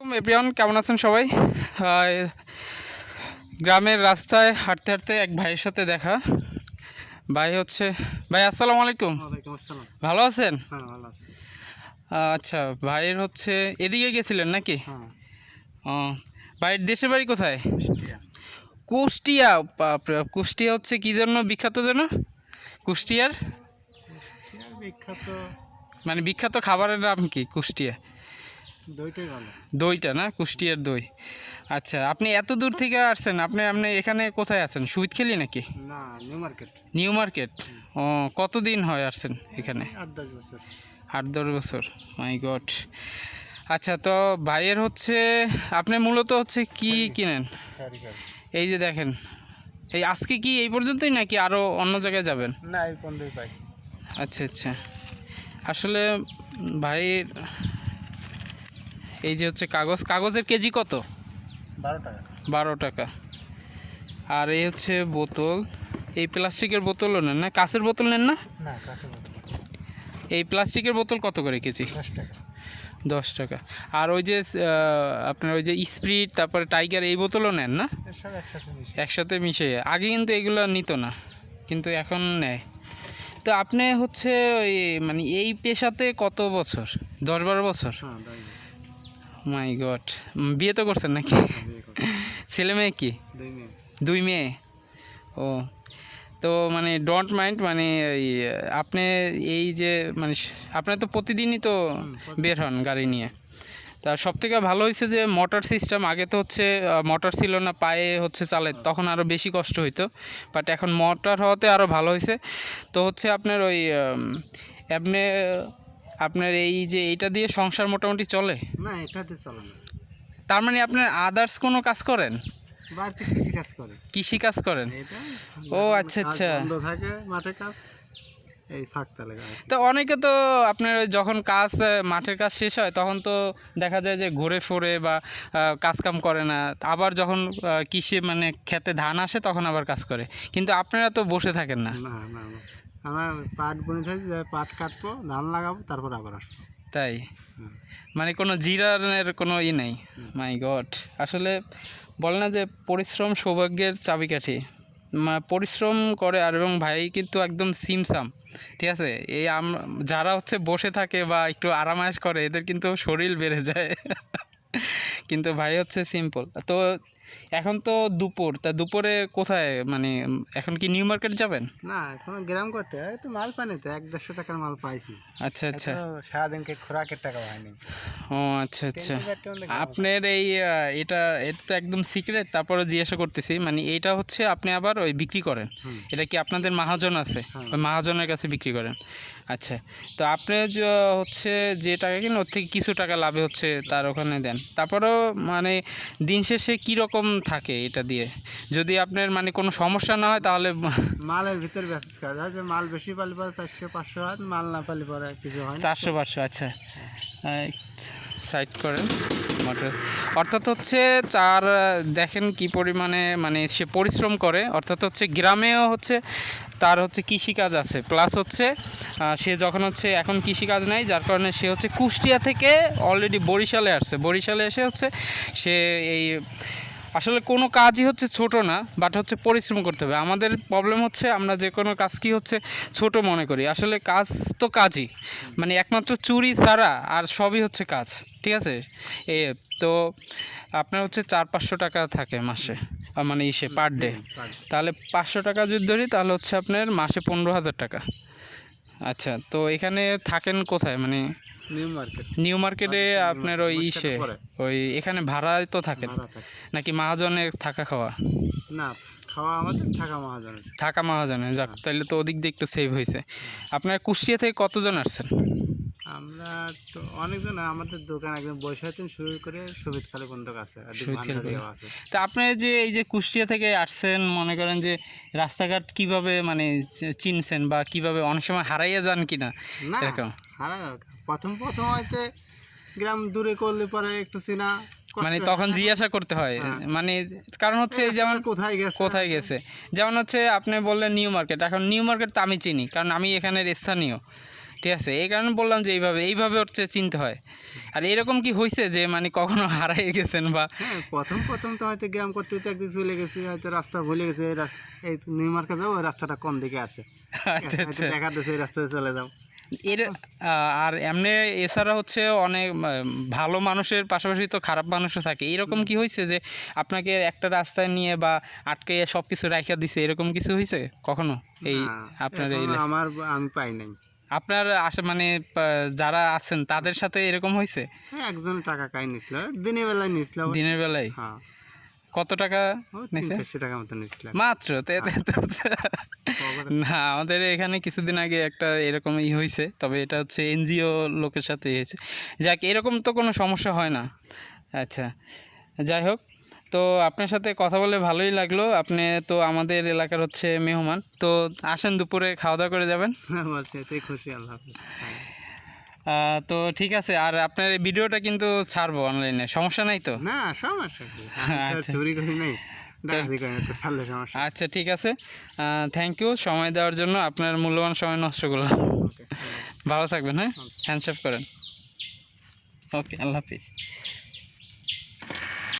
Everyone কেমন আছেন সবাই? গ্রামের রাস্তায় হাঁটতে হাঁটতে এক ভাইয়ের সাথে দেখা। ভাই হচ্ছে ভাই আসসালামু আলাইকুম। ভালো আছেন? হ্যাঁ আচ্ছা ভাইয়ের হচ্ছে এদিকে গেছিলেন নাকি? হ্যাঁ। ভাইয়ের দেশের বাড়ি কোথায়? কুষ্টিয়া। কুষ্টিয়া হচ্ছে কী জন্য বিখ্যাত যেন? কুষ্টিয়ার? কুষ্টিয়ার বিখ্যাত। মানে বিখ্যাত খাবারের নাম কি কুষ্টিয়া? দইটাই ভালো দইটা না? কুষ্টিয়ার দই। আচ্ছা আপনি এত দূর থেকে আসছেন আপনি আপনি এখানে কোথায় আছেন? সুইট খেলি নাকি? না নিউ মার্কেট। New market? ও কতদিন হয় আসছেন এখানে? আট দশ বছর। আট দশ বছর। My god. আচ্ছা তো ভাইয়ের হচ্ছে আপনি মূলত হচ্ছে কি কিনেন? এই যে দেখেন এই আজকে কি এই পর্যন্তই নাকি আরও অন্য জায়গায় যাবেন? না এই পনেরোই পাইছি। আচ্ছা আচ্ছা। আসলে ভাইয়ের এই যে হচ্ছে কাগজ কাগজের কেজি কত? বারো টাকা। বারো টাকা। আর এই হচ্ছে বোতল। এই প্লাস্টিকের বোতলও নেন না? কাঁচের বোতল নেন না? না কাছে বোতল। এই প্লাস্টিকের বোতল কত করে কেজি? দশ টাকা। দশ টাকা। আর ওই যে আপনার ওই যে স্প্রিট তারপরে টাইগার এই বোতলও নেন না? একসাথে মিশে। একসাথে আগে কিন্তু এগুলো নিত না কিন্তু এখন নেয়। তো আপনি হচ্ছে ওই মানে এই পেশাতে কত বছর? দশ বারো বছর? হ্যাঁ বছর। মাই গড বিয়ে তো করছেন নাকি? ছেলে মেয়ে কি? দুই মেয়ে। ও তো মানে ডোন্ট মাইন্ড মানে আপনি এই যে মানে আপনার তো প্রতিদিনই তো বের হন গাড়ি নিয়ে। তা সব থেকে ভালো হয়েছে যে মোটর সিস্টেম আগে তো হচ্ছে মোটর ছিল না পায়ে হচ্ছে চালে তখন আরও বেশি কষ্ট হইতো। বাট এখন মোটর হওয়াতে আরও ভালো হয়েছে তো হচ্ছে আপনার ওই আপনি আপনার এই যে এইটা দিয়ে সংসার মোটামুটি চলে? না এটাতে চলে না। তার মানে আপনার আদার্স কোনো কাজ করেন? বাড়িতে কৃষি কাজ করে। কৃষি কাজ করেন? ও, আচ্ছা, আচ্ছা। বন্ধ থাকে মাঠে কাজ এই তো অনেকে তো আপনার ওই যখন কাজ মাঠের কাজ শেষ হয় তখন তো দেখা যায় যে ঘুরে ফোরে বা আহ, কাজকাম করে না। আবার যখন কৃষি মানে খেতে ধান আসে তখন আবার কাজ করে। কিন্তু আপনারা তো বসে থাকেন না না না। আমরা পাট বুনে থাকি পাট কাটবো ধান লাগাবো তারপর আবার আসব। তাই? মানে কোনো জিরানের কোনো ই নেই? মাই গড আসলে বলে না যে পরিশ্রম সৌভাগ্যের চাবিকাঠি। পরিশ্রম করে আর এবং ভাই কিন্তু একদম সিমসাম ঠিক আছে? এই আম যারা হচ্ছে বসে থাকে বা একটু আরামায়াস করে এদের কিন্তু শরীর বেড়ে যায়। কিন্তু ভাই হচ্ছে সিম্পল তো এখন তো দুপুর তা দুপুরে কোথায়? মানে এখন কি নিউ মার্কেট যাবেন? না এখন গ্রাম করতে। হয় তো মাল পানি তো এক দেড়শো টাকার মাল পাইছি। আচ্ছা আচ্ছা। সারাদিনকে খোরাকের টাকা হয়নি। ও আচ্ছা আচ্ছা। আপনার এই এটা এটা তো একদম সিক্রেট তারপরে জিজ্ঞাসা করতেছি। মানে এটা হচ্ছে আপনি আবার ওই বিক্রি করেন। এটা কি আপনাদের মহাজন আছে। ওই মহাজনের কাছে বিক্রি করেন। আচ্ছা তো আপনি যে হচ্ছে যে টাকা কিনেন ওর থেকে কিছু টাকা লাভে হচ্ছে তার ওখানে দেন। তারপরেও মানে দিন শেষে কীরকম থাকে এটা দিয়ে। যদি আপনার মানে কোনো সমস্যা না হয় তাহলে মালের ভিতরে ব্যস্ত কাজ হয় যে মাল বেশি পালি পরে চারশো পাঁচশো হয় মাল না পালি পরে কিছু হয় চারশো পাঁচশো আচ্ছা। সাইড করেন মোটর। অর্থাৎ হচ্ছে চার দেখেন কি পরিমাণে মানে সে পরিশ্রম করে। অর্থাৎ হচ্ছে গ্রামেও হচ্ছে তার হচ্ছে কৃষিকাজ আছে। প্লাস হচ্ছে সে যখন হচ্ছে এখন কৃষিকাজ নাই যার কারণে সে হচ্ছে কুষ্টিয়া থেকে অলরেডি বরিশালে আসছে। বরিশালে এসে হচ্ছে সে এই আসলে কোনো কাজই হচ্ছে ছোট না বাট হচ্ছে পরিশ্রম করতে হবে। আমাদের প্রবলেম হচ্ছে আমরা যে কোনো কাজ কি হচ্ছে ছোট মনে করি। আসলে কাজ তো কাজই। মানে একমাত্র চুরি ছাড়া আর সবই হচ্ছে কাজ ঠিক আছে? এ তো আপনার হচ্ছে চার পাঁচশো টাকা থাকে মাসে মানে ইসে পার ডে তাহলে পাঁচশো টাকা যদি ধরি তাহলে হচ্ছে আপনার মাসে পনেরো হাজার টাকা। আচ্ছা তো এখানে থাকেন কোথায়? মানে নিউ মার্কেট নিউ মার্কেটে আপনার ওই ইসে ওই এখানে ভাড়ায় তো থাকেন নাকি মহাজনের থাকা খাওয়া? না খাওয়া আমাদের থাকা মহাজনের। থাকা মহাজনের যাক তাহলে তো ওদিক দিয়ে একটু সেভ হয়েছে আপনার কুষ্টিয়া থেকে কতজন আসছেন? আমরা তো অনেকজন আমাদের দোকান একদম বৈশাখ শুরু করে সবিত খালি পর্যন্ত আছে তা আপনি যে এই যে কুষ্টিয়া থেকে আসছেন মনে করেন যে রাস্তাঘাট কীভাবে মানে চিনছেন বা কীভাবে অনেক সময় হারাইয়া যান কিনা? এরকম। হারা প্রথম প্রথম হয়তো গ্রাম দূরে করলে পরে একটু চেনা মানে তখন জিজ্ঞাসা করতে হয়। হ্যাঁ। মানে কারণ হচ্ছে যেমন কোথায় গেছে? কোথায় গেছে? যেমন হচ্ছে আপনি বললেন নিউ মার্কেট। এখন নিউ মার্কেট তো আমি চিনি কারণ আমি এখানের স্থানীয়। ঠিক আছে? এই কারণে বললাম যে এইভাবে এইভাবে হচ্ছে চিনতে হয়। আর এরকম কি হয়েছে যে মানে কখনো হারাই গেছেন বা হ্যাঁ প্রথম প্রথম তো হয়তো গ্রাম করতে করতে একদিন চলে গেছি হয়তো রাস্তা ভুলে গেছে এই রাস্তা এই নিউ মার্কেট যাব ওই রাস্তাটা কম দিকে আছে? আচ্ছা আচ্ছা। দেখা যাচ্ছে এই রাস্তায় চলে যাও এর আর এমনি এছাড়া হচ্ছে অনেক ভালো মানুষের পাশাপাশি তো খারাপ মানুষও থাকে। এরকম কি হয়েছে যে আপনাকে একটা রাস্তায় নিয়ে বা আটকে সব কিছু রাইখা দিছে এরকম কিছু হয়েছে কখনো? এই আপনার এই আমার আমি পাই নাই। আপনার আশে মানে যারা আছেন তাদের সাথে এরকম হয়েছে হ্যাঁ, একজন টাকা কাই নিছিল দিনের বেলায় নিছিল দিনের বেলায়? হ্যাঁ। কত টাকা নিছে? টাকা মতো নিছিল মাত্র? খবর- না আমাদের এখানে কিছুদিন আগে একটা এরকম ই হয়েছে তবে এটা হচ্ছে এনজিও লোকের সাথে হয়েছে যাক এরকম তো কোনো সমস্যা হয় না। আচ্ছা যাই হোক। তো আপনার সাথে কথা বলে ভালোই লাগল। আপনি তো আমাদের এলাকার হচ্ছে মেহমান। তো আসেন দুপুরে খাওয়া দাওয়া করে যাবেন। খুশি আল্লাহ। হ্যাঁ। তো ঠিক আছে আর আপনার এই ভিডিওটা কিন্তু ছাড়বো অনলাইনে সমস্যা নাই তো? না সমস্যা কি? আচ্ছা। চুরি করি নাই। আচ্ছা ঠিক আছে। থ্যাংক ইউ সময় দেওয়ার জন্য আপনার মূল্যবান সময় নষ্ট করলাম। ভালো থাকবেন হ্যাঁ? হ্যান্ডশেপ করেন। ওকে আল্লাহ হাফিজ।